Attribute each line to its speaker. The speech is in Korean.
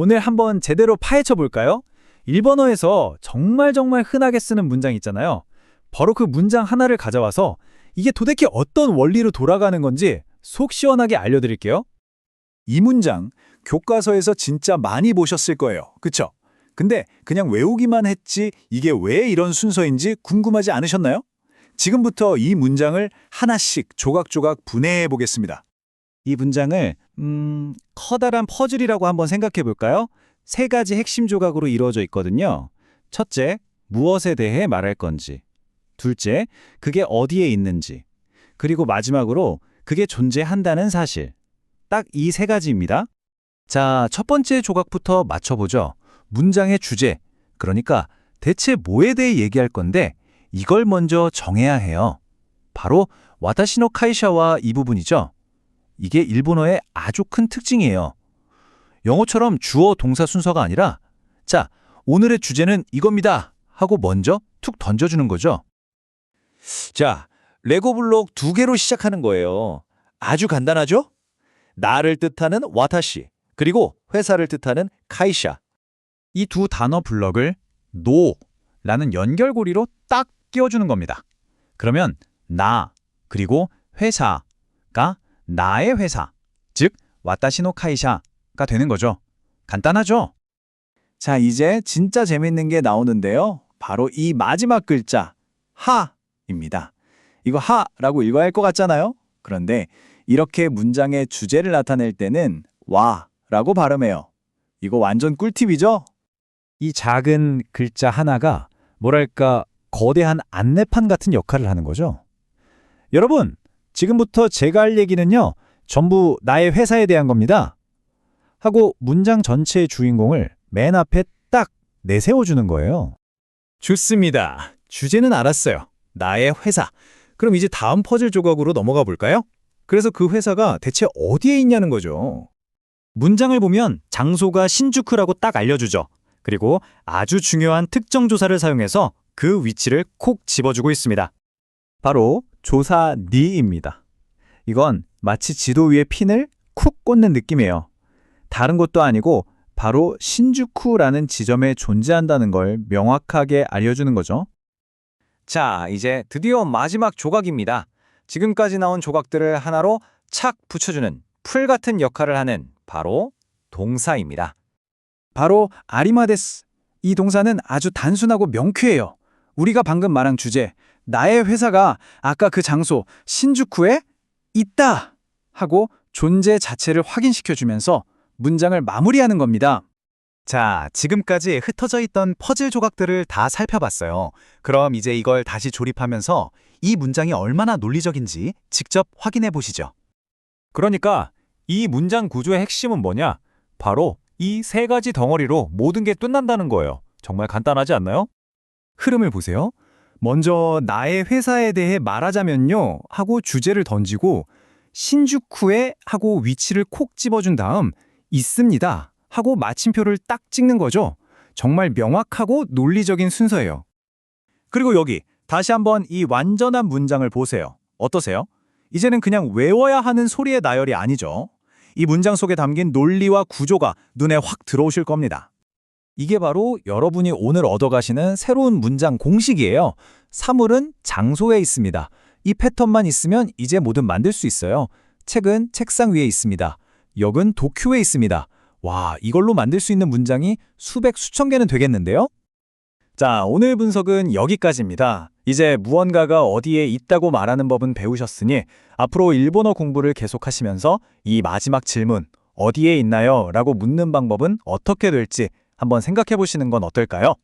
Speaker 1: 오늘 한번 제대로 파헤쳐 볼까요? 일본어에서 정말 정말 흔하게 쓰는 문장 있잖아요. 바로 그 문장 하나를 가져와서 이게 도대체 어떤 원리로 돌아가는 건지 속 시원하게 알려드릴게요.
Speaker 2: 이 문장 교과서에서 진짜 많이 보셨을 거예요. 그쵸? 근데 그냥 외우기만 했지 이게 왜 이런 순서인지 궁금하지 않으셨나요? 지금부터 이 문장을 하나씩 조각조각 분해해 보겠습니다.
Speaker 1: 이 문장을 음, 커다란 퍼즐이라고 한번 생각해 볼까요? 세 가지 핵심 조각으로 이루어져 있거든요. 첫째, 무엇에 대해 말할 건지. 둘째, 그게 어디에 있는지. 그리고 마지막으로 그게 존재한다는 사실. 딱 이 세 가지입니다. 자, 첫 번째 조각부터 맞춰보죠. 문장의 주제. 그러니까 대체 뭐에 대해 얘기할 건데 이걸 먼저 정해야 해요. 바로 와타시노 카이샤와 이 부분이죠. 이게 일본어의 아주 큰 특징이에요. 영어처럼 주어 동사 순서가 아니라 자, 오늘의 주제는 이겁니다 하고 먼저 툭 던져주는 거죠.
Speaker 2: 자, 레고 블록 두 개로 시작하는 거예요. 아주 간단하죠? 나를 뜻하는 와타시, 그리고 회사를 뜻하는 카이샤.
Speaker 1: 이 두 단어 블럭을 노라는 연결고리로 딱 끼워주는 겁니다. 그러면 나 그리고 회사가 나의 회사, 즉 와타시노 카이샤가 되는 거죠. 간단하죠?
Speaker 2: 자, 이제 진짜 재밌는 게 나오는데요. 바로 이 마지막 글자, 하입니다. 이거 하라고 읽어야 할 것 같잖아요? 그런데 이렇게 문장의 주제를 나타낼 때는 와라고 발음해요. 이거 완전 꿀팁이죠?
Speaker 1: 이 작은 글자 하나가 뭐랄까 거대한 안내판 같은 역할을 하는 거죠. 여러분, 지금부터 제가 할 얘기는요. 전부 나의 회사에 대한 겁니다. 하고 문장 전체의 주인공을 맨 앞에 딱 내세워주는 거예요. 좋습니다. 주제는 알았어요. 나의 회사. 그럼 이제 다음 퍼즐 조각으로 넘어가 볼까요? 그래서 그 회사가 대체 어디에 있냐는 거죠. 문장을 보면 장소가 신주쿠라고 딱 알려주죠. 그리고 아주 중요한 특정 조사를 사용해서 그 위치를 콕 집어주고 있습니다. 바로 조사 니입니다. 이건 마치 지도 위에 핀을 쿡 꽂는 느낌이에요. 다른 곳도 아니고 바로 신주쿠라는 지점에 존재한다는 걸 명확하게 알려주는 거죠. 자, 이제 드디어 마지막 조각입니다. 지금까지 나온 조각들을 하나로 착 붙여주는 풀 같은 역할을 하는 바로 동사입니다. 바로 아리마데스. 이 동사는 아주 단순하고 명쾌해요. 우리가 방금 말한 주제, 나의 회사가 아까 그 장소 신주쿠에 있다 하고 존재 자체를 확인시켜주면서 문장을 마무리하는 겁니다. 자, 지금까지 흩어져 있던 퍼즐 조각들을 다 살펴봤어요. 그럼 이제 이걸 다시 조립하면서 이 문장이 얼마나 논리적인지 직접 확인해 보시죠. 그러니까 이 문장 구조의 핵심은 뭐냐? 바로 이 세 가지 덩어리로 모든 게 끝난다는 거예요. 정말 간단하지 않나요? 흐름을 보세요. 먼저 나의 회사에 대해 말하자면요 하고 주제를 던지고 신주쿠에 하고 위치를 콕 집어준 다음 있습니다 하고 마침표를 딱 찍는 거죠. 정말 명확하고 논리적인 순서예요. 그리고 여기 다시 한번 이 완전한 문장을 보세요. 어떠세요? 이제는 그냥 외워야 하는 소리의 나열이 아니죠. 이 문장 속에 담긴 논리와 구조가 눈에 확 들어오실 겁니다. 이게 바로 여러분이 오늘 얻어가시는 새로운 문장 공식이에요. 사물은 장소에 있습니다. 이 패턴만 있으면 이제 뭐든 만들 수 있어요. 책은 책상 위에 있습니다. 역은 도쿄에 있습니다. 와, 이걸로 만들 수 있는 문장이 수백, 수천 개는 되겠는데요? 자, 오늘 분석은 여기까지입니다. 이제 무언가가 어디에 있다고 말하는 법은 배우셨으니 앞으로 일본어 공부를 계속하시면서 이 마지막 질문, 어디에 있나요? 라고 묻는 방법은 어떻게 될지 한번 생각해 보시는 건 어떨까요?